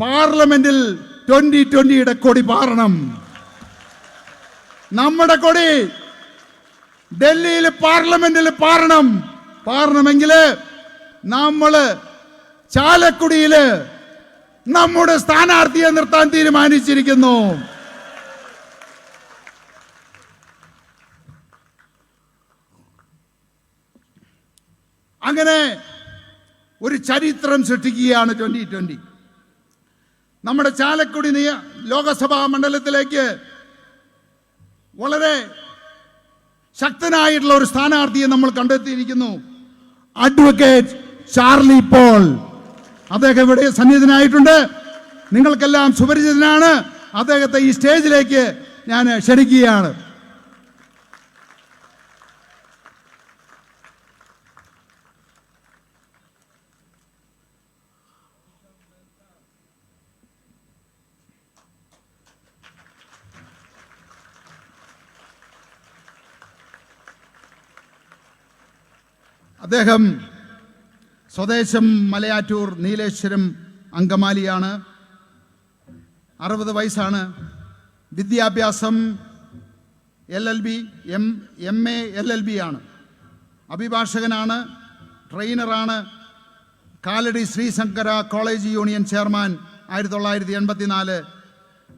പാർലമെന്റിൽ ട്വന്റി ട്വന്റിയുടെ കൊടി പാറണം. നമ്മുടെ കൊടി ഡൽഹിയിൽ പാർലമെന്റിൽ പാറണം. പാറണമെങ്കിൽ നമ്മൾ ചാലക്കുടിയിൽ നമ്മുടെ സ്ഥാനാർത്ഥിയെ നിർത്താൻ തീരുമാനിച്ചിരിക്കുന്നു. അങ്ങനെ ഒരു ചരിത്രം സൃഷ്ടിക്കുകയാണ് ട്വന്റി ട്വന്റി. നമ്മുടെ ചാലക്കുടി നിയ ലോകസഭാ മണ്ഡലത്തിലേക്ക് വളരെ ശക്തനായിട്ടുള്ള ഒരു സ്ഥാനാർത്ഥിയെ നമ്മൾ കണ്ടെത്തിയിരിക്കുന്നു. അഡ്വക്കേറ്റ് ചാർലി പോൾ അദ്ദേഹം ഇവിടെ സന്നിഹിതനായിട്ടുണ്ട്. നിങ്ങൾക്കെല്ലാം സുപരിചിതനാണ്. അദ്ദേഹത്തെ ഈ സ്റ്റേജിലേക്ക് ഞാൻ ക്ഷണിക്കുകയാണ്. അദ്ദേഹം സ്വദേശം മലയാറ്റൂർ നീലേശ്വരം അങ്കമാലിയാണ്. അറുപത് വയസ്സാണ്. വിദ്യാഭ്യാസം L L B M M A L L B ആണ്. അഭിഭാഷകനാണ് ട്രെയിനറാണ് Kalady Sreesankara college union chairman ആയിരത്തി തൊള്ളായിരത്തി എൺപത്തിനാല്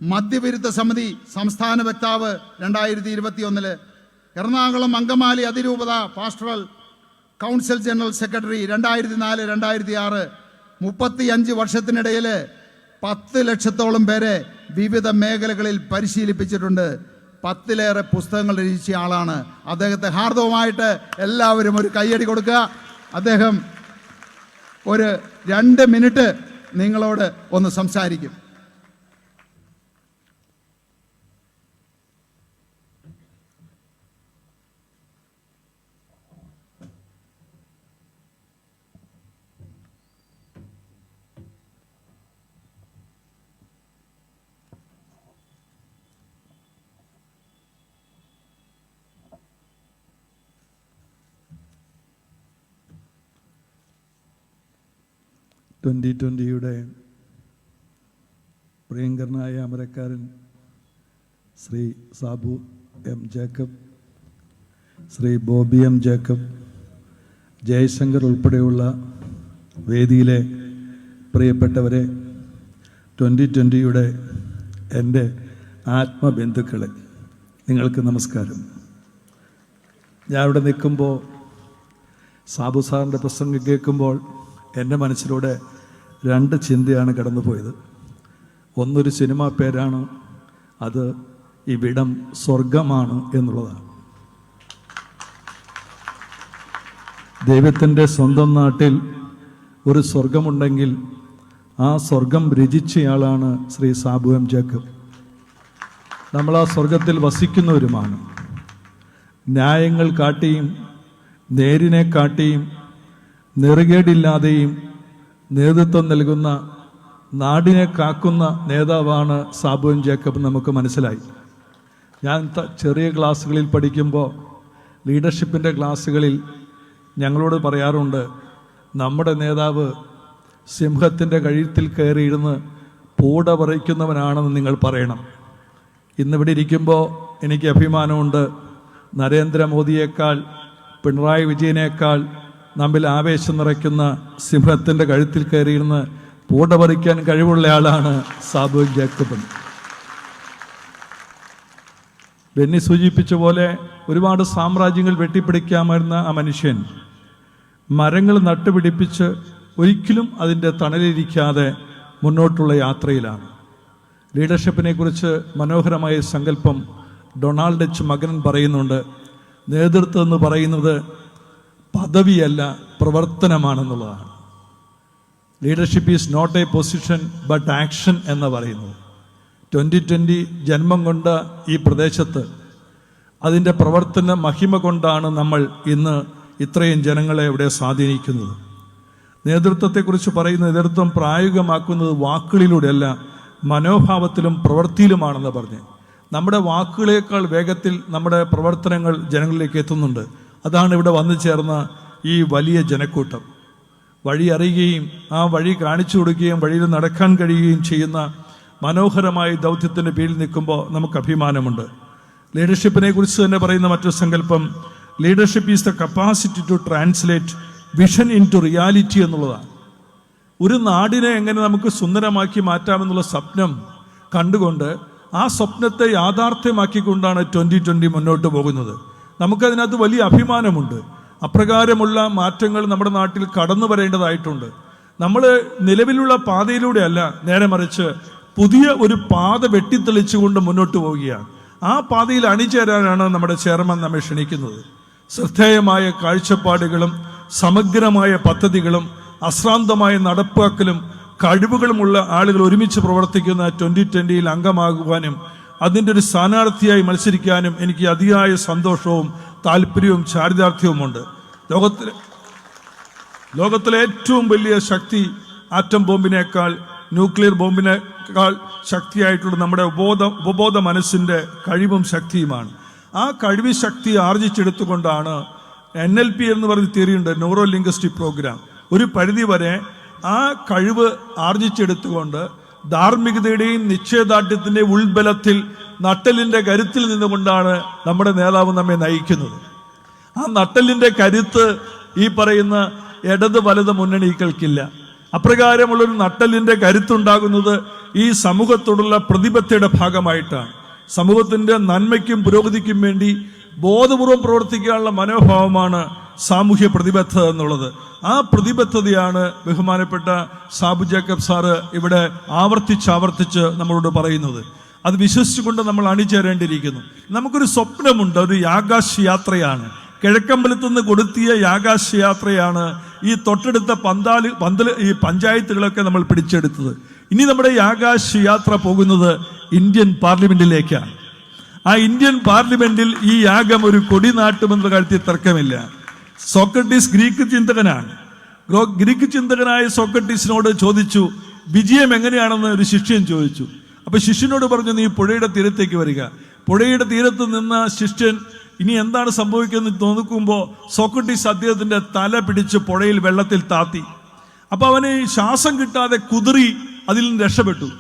മദ്യവിരുദ്ധ സമിതി സംസ്ഥാന വക്താവ് രണ്ടായിരത്തി ഇരുപത്തിയൊന്നിൽ എറണാകുളം അങ്കമാലി അതിരൂപത പാസ്റ്ററൽ കൗൺസിൽ ജനറൽ സെക്രട്ടറി രണ്ടായിരത്തി നാല് രണ്ടായിരത്തി ആറ് മുപ്പത്തി അഞ്ച് വർഷത്തിനിടയിൽ പത്ത് ലക്ഷത്തോളം പേരെ വിവിധ മേഖലകളിൽ പരിശീലിപ്പിച്ചിട്ടുണ്ട്. പത്തിലേറെ പുസ്തകങ്ങൾ രചിച്ച ആളാണ്. അദ്ദേഹത്തെ ഹാർദവുമായിട്ട് എല്ലാവരും ഒരു കയ്യടി കൊടുക്കുക. അദ്ദേഹം ഒരു രണ്ട് മിനിറ്റ് നിങ്ങളോട് ഒന്ന് സംസാരിക്കും. ട്വന്റി ട്വന്റിയുടെ പ്രിയങ്കരനായ അമരക്കാരൻ Shri Sabu M Jacob Shri Bobby M Jacob Jayashankar ഉൾപ്പെടെയുള്ള വേദിയിലെ പ്രിയപ്പെട്ടവരെ ട്വന്റി ട്വന്റിയുടെ എന്റെ ആത്മബന്ധുക്കളെ നിങ്ങൾക്ക് നമസ്കാരം. ഞാൻ ഇവിടെ നിൽക്കുമ്പോൾ സാബു സാറിന്റെ പ്രസംഗം കേൾക്കുമ്പോൾ എന്റെ മനസ്സിലൂടെ രണ്ട് ചിന്തയാണ് കടന്നുപോയത്. ഒന്നൊരു സിനിമ പേരാണ് അത് ഇവിടം സ്വർഗമാണ് എന്നുള്ളതാണ്. ദൈവത്തിന്റെ സ്വന്തം നാട്ടിൽ ഒരു സ്വർഗമുണ്ടെങ്കിൽ ആ സ്വർഗം രചിച്ചയാളാണ് ശ്രീ സാബു എം ജേക്കബ്. നമ്മൾ ആ സ്വർഗത്തിൽ വസിക്കുന്നവരുമാണ് ന്യായങ്ങൾ കാട്ടിയും നേരിനെ കാട്ടിയും നെറുകേടില്ലാതെയും നേതൃത്വം നൽകുന്ന നാടിനെ കാക്കുന്ന നേതാവാണ് സാബുൻ ജേക്കബ് നമുക്ക് മനസ്സിലായി. ഞാൻ ചെറിയ ക്ലാസ്സുകളിൽ പഠിക്കുമ്പോൾ ലീഡർഷിപ്പിന്റെ ക്ലാസ്സുകളിൽ ഞങ്ങളോട് പറയാറുണ്ട് നമ്മുടെ നേതാവ് സിംഹത്തിന്റെ കഴുത്തിൽ കയറിയിരുന്ന് പൂട പറിക്കുന്നവനാണെന്ന് നിങ്ങൾ പറയണം. ഇന്നിവിടെ ഇരിക്കുമ്പോൾ എനിക്ക് അഭിമാനമുണ്ട്. നരേന്ദ്രമോദിയേക്കാൾ പിണറായി വിജയനേക്കാൾ നമ്മിൽ ആവേശം നിറയ്ക്കുന്ന സിംഹത്തിന്റെ കഴുത്തിൽ കയറിയിരുന്ന് പൂട പറിക്കാൻ കഴിവുള്ള ആളാണ് സാബു ജേക്കബൻ ബെന്നി സൂചിപ്പിച്ച പോലെ ഒരുപാട് സാമ്രാജ്യങ്ങൾ വെട്ടിപ്പിടിക്കാമായിരുന്ന ആ മനുഷ്യൻ മരങ്ങൾ നട്ടുപിടിപ്പിച്ച് ഒരിക്കലും അതിന്റെ തണലിരിക്കാതെ മുന്നോട്ടുള്ള യാത്രയിലാണ്. ലീഡർഷിപ്പിനെക്കുറിച്ച് മനോഹരമായ സങ്കല്പം ഡൊണാൾഡ് എച്ച് മകൻ പറയുന്നുണ്ട്. നേതൃത്വം എന്ന് പറയുന്നത് പദവിയല്ല പ്രവർത്തനമാണെന്നുള്ളതാണ്. Leadership is not a position but action എന്ന് പറയുന്നത്. ട്വന്റി ട്വന്റി ജന്മം കൊണ്ട ഈ പ്രദേശത്ത് അതിന്റെ പ്രവർത്തന മഹിമ കൊണ്ടാണ് നമ്മൾ ഇന്ന് ഇത്രയും ജനങ്ങളെ ഇവിടെ സ്വാധീനിക്കുന്നത്. നേതൃത്വത്തെക്കുറിച്ച് പറയുന്ന നേതൃത്വം പ്രായോഗികമാക്കുന്നത് വാക്കുകളിലൂടെയല്ല മനോഭാവത്തിലും പ്രവൃത്തിയിലുമാണെന്ന് പറഞ്ഞ്. നമ്മുടെ വാക്കുകളേക്കാൾ വേഗത്തിൽ നമ്മുടെ പ്രവർത്തനങ്ങൾ ജനങ്ങളിലേക്ക് എത്തുന്നുണ്ട്. അതാണ് ഇവിടെ വന്നു ചേർന്ന ഈ വലിയ ജനക്കൂട്ടം. വഴി അറിയുകയും ആ വഴി കാണിച്ചു കൊടുക്കുകയും വഴിയിൽ നടക്കാൻ കഴിയുകയും ചെയ്യുന്ന മനോഹരമായ ദൗത്യത്തിന്റെ പേരിൽ നിൽക്കുമ്പോൾ നമുക്ക് അഭിമാനമുണ്ട്. ലീഡർഷിപ്പിനെ കുറിച്ച് തന്നെ പറയുന്ന മറ്റൊരു സങ്കല്പം leadership is the capacity to translate vision into reality എന്നുള്ളതാണ്. ഒരു നാടിനെ എങ്ങനെ നമുക്ക് സുന്ദരമാക്കി മാറ്റാമെന്നുള്ള സ്വപ്നം കണ്ടുകൊണ്ട് ആ സ്വപ്നത്തെ യാഥാർത്ഥ്യമാക്കിക്കൊണ്ടാണ് ട്വന്റി ട്വന്റി മുന്നോട്ട് പോകുന്നത്. നമുക്കതിനകത്ത് വലിയ അഭിമാനമുണ്ട്. അപ്രകാരമുള്ള മാറ്റങ്ങൾ നമ്മുടെ നാട്ടിൽ കടന്നു വരേണ്ടതായിട്ടുണ്ട്. നമ്മൾ നിലവിലുള്ള പാതയിലൂടെയല്ല നേരെ മറിച്ച് പുതിയ ഒരു പാത വെട്ടിത്തെളിച്ചുകൊണ്ട് മുന്നോട്ട് പോവുകയാണ്. ആ പാതയിൽ അണിചേരാനാണ് നമ്മുടെ ചെയർമാൻ നമ്മെ ക്ഷണിക്കുന്നത്. ശ്രദ്ധേയമായ കാഴ്ചപ്പാടുകളും സമഗ്രമായ പദ്ധതികളും അശ്രാന്തമായ നടപ്പാക്കലും കഴിവുകളുമുള്ള ആളുകൾ ഒരുമിച്ച് പ്രവർത്തിക്കുന്ന ട്വന്റി ട്വന്റിയിൽ അംഗമാകുവാനും അതിന്റെ ഒരു സ്ഥാനാർത്ഥിയായി മത്സരിക്കാനും എനിക്ക് അതിയായ സന്തോഷവും താല്പര്യവും ചാരിതാർത്ഥ്യവുമുണ്ട്. ലോകത്തിലെ ലോകത്തിലെ ഏറ്റവും വലിയ ശക്തി ആറ്റം ബോംബിനേക്കാൾ ന്യൂക്ലിയർ ബോംബിനേക്കാൾ ശക്തിയായിട്ടുള്ള നമ്മുടെ ഉപബോധ ഉപബോധ മനസ്സിന്റെ കഴിവും ശക്തിയുമാണ്. ആ കഴിവ് ശക്തി ആർജിച്ചെടുത്തുകൊണ്ടാണ് എൻ എൽ പി എന്ന് പറഞ്ഞ തിയറിയുണ്ട് ന്യൂറോ ലിംഗ്വിസ്റ്റിക് പ്രോഗ്രാം. ഒരു പരിധി വരെ ആ കഴിവ് ആർജിച്ചെടുത്തുകൊണ്ട് ധാർമ്മികതയുടെയും നിശ്ചയദാർഢ്യത്തിന്റെയും ഉൾബലത്തിൽ നട്ടലിന്റെ കരുത്തിൽ നിന്നുകൊണ്ടാണ് നമ്മുടെ നേതാവ് നമ്മെ നയിക്കുന്നത്. ആ നട്ടലിന്റെ കരുത്ത് ഈ പറയുന്ന ഇടത് വലത് മുന്നണികൾക്കില്ല. അപ്രകാരമുള്ള ഒരു നട്ടലിന്റെ കരുത്തുണ്ടാകുന്നത് ഈ സമൂഹത്തോടുള്ള പ്രതിബദ്ധയുടെ ഭാഗമായിട്ടാണ്. സമൂഹത്തിന്റെ നന്മയ്ക്കും പുരോഗതിക്കും വേണ്ടി ബോധപൂർവം പ്രവർത്തിക്കാനുള്ള മനോഭാവമാണ് സാമൂഹ്യ പ്രതിബദ്ധത എന്നുള്ളത്. ആ പ്രതിബദ്ധതയാണ് ബഹുമാനപ്പെട്ട സാബു ജേക്കബ് സാറ് ഇവിടെ ആവർത്തിച്ചാവർത്തിച്ച് നമ്മളോട് പറയുന്നത്. അത് വിശ്വസിച്ചുകൊണ്ട് നമ്മൾ അണിചേരേണ്ടിയിരിക്കുന്നു. നമുക്കൊരു സ്വപ്നമുണ്ട് ഒരു യാകാശ യാത്രയാണ് കിഴക്കമ്പലത്തു നിന്ന് കൊടുത്തിയ യാകാശ യാത്രയാണ് ഈ തൊട്ടടുത്ത പന്താൽ പന്തൽ ഈ പഞ്ചായത്തുകളൊക്കെ നമ്മൾ പിടിച്ചെടുത്തത്. ഇനി നമ്മുടെ യാകാശ യാത്ര പോകുന്നത് ഇന്ത്യൻ പാർലമെന്റിലേക്കാണ്. ആ ഇന്ത്യൻ പാർലമെന്റിൽ ഈ യാഗം ഒരു കൊടി നാട്ടുമെന്ന കാര്യത്തിൽ തർക്കമില്ല. സോക്രട്ടീസ് ഗ്രീക്ക് ചിന്തകനാണ്. ഗ്രീക്ക് ചിന്തകനായ സോക്രട്ടീസിനോട് ചോദിച്ചു വിജയം എങ്ങനെയാണെന്ന് ഒരു ശിഷ്യൻ ചോദിച്ചു. അപ്പൊ ശിഷ്യനോട് പറഞ്ഞു നീ പുഴയുടെ തീരത്തേക്ക് വരിക. പുഴയുടെ തീരത്ത് നിന്ന ശിഷ്യൻ ഇനി എന്താണ് സംഭവിക്കുന്നത് നോക്കുമ്പോൾ സോക്രട്ടീസ് അദ്ദേഹത്തിന്റെ തല പിടിച്ച് പുഴയിൽ വെള്ളത്തിൽ താത്തി. അപ്പൊ അവന് ശ്വാസം കിട്ടാതെ കുതിറി അതിൽ നിന്ന് രക്ഷപ്പെട്ടു.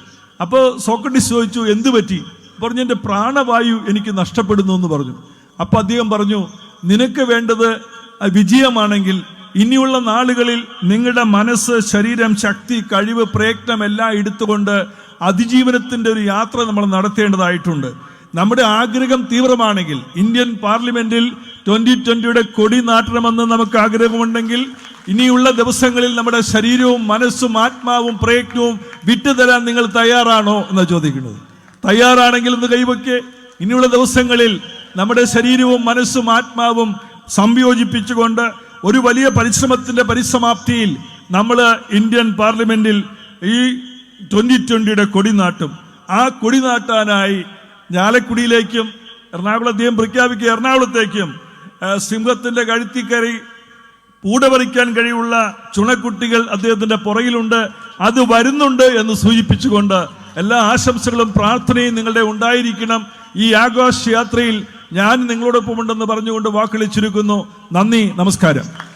അപ്പോൾ സോക്രട്ടീസ് ചോദിച്ചു എന്തു പറ്റി? പറഞ്ഞു എന്റെ പ്രാണവായു എനിക്ക് നഷ്ടപ്പെടുന്നു എന്ന് പറഞ്ഞു. അപ്പോൾ അദ്ദേഹം പറഞ്ഞു നിനക്ക് വേണ്ടത് വിജയമാണെങ്കിൽ ഇനിയുള്ള നാളുകളിൽ നിങ്ങളുടെ മനസ്സ് ശരീരം ശക്തി കഴിവ് പ്രയത്നം എല്ലാം എടുത്തുകൊണ്ട് അതിജീവനത്തിന്റെ ഒരു യാത്ര നമ്മൾ നടത്തേണ്ടതായിട്ടുണ്ട്. നമ്മുടെ ആഗ്രഹം തീവ്രമാണെങ്കിൽ ഇന്ത്യൻ പാർലമെന്റിൽ ട്വന്റി ട്വന്റിയുടെ കൊടി നാട്ടണമെന്ന് നമുക്ക് ആഗ്രഹമുണ്ടെങ്കിൽ ഇനിയുള്ള ദിവസങ്ങളിൽ നമ്മുടെ ശരീരവും മനസ്സും ആത്മാവും പ്രയത്നവും വിട്ടുതരാൻ നിങ്ങൾ തയ്യാറാണോ എന്ന് ചോദിക്കുന്നത്. തയ്യാറാണെങ്കിൽ ഒന്ന് കൈവയ്ക്ക്. ഇനിയുള്ള ദിവസങ്ങളിൽ നമ്മുടെ ശരീരവും മനസ്സും ആത്മാവും സംയോജിപ്പിച്ചുകൊണ്ട് ഒരു വലിയ പരിശ്രമത്തിന്റെ പരിസമാപ്തിയിൽ നമ്മൾ ഇന്ത്യൻ പാർലമെന്റിൽ ഈ ട്വന്റി ട്വന്റിയുടെ കൊടി നാട്ടും. ആ കൊടിനാട്ടാനായി ഞാലക്കുടിയിലേക്കും എറണാകുളം അദ്ദേഹം പ്രഖ്യാപിക്കുക എറണാകുളത്തേക്കും സിംഹത്തിന്റെ കഴുത്തിക്കറി പൂട പറിക്കാൻ കഴിവുള്ള ചുണക്കുട്ടികൾ അദ്ദേഹത്തിന്റെ പുറകിലുണ്ട്. അത് വരുന്നുണ്ട് എന്ന് സൂചിപ്പിച്ചുകൊണ്ട് എല്ലാ ആശംസകളും പ്രാർത്ഥനയും നിങ്ങളുടെ ഉണ്ടായിരിക്കണം ഈ ആഘോഷ യാത്രയിൽ ഞാൻ നിങ്ങളോടൊപ്പം ഉണ്ടെന്ന് പറഞ്ഞുകൊണ്ട് വാക്കളിച്ചിരിക്കുന്നു ചുരുക്കുന്നു. നന്ദി നമസ്കാരം.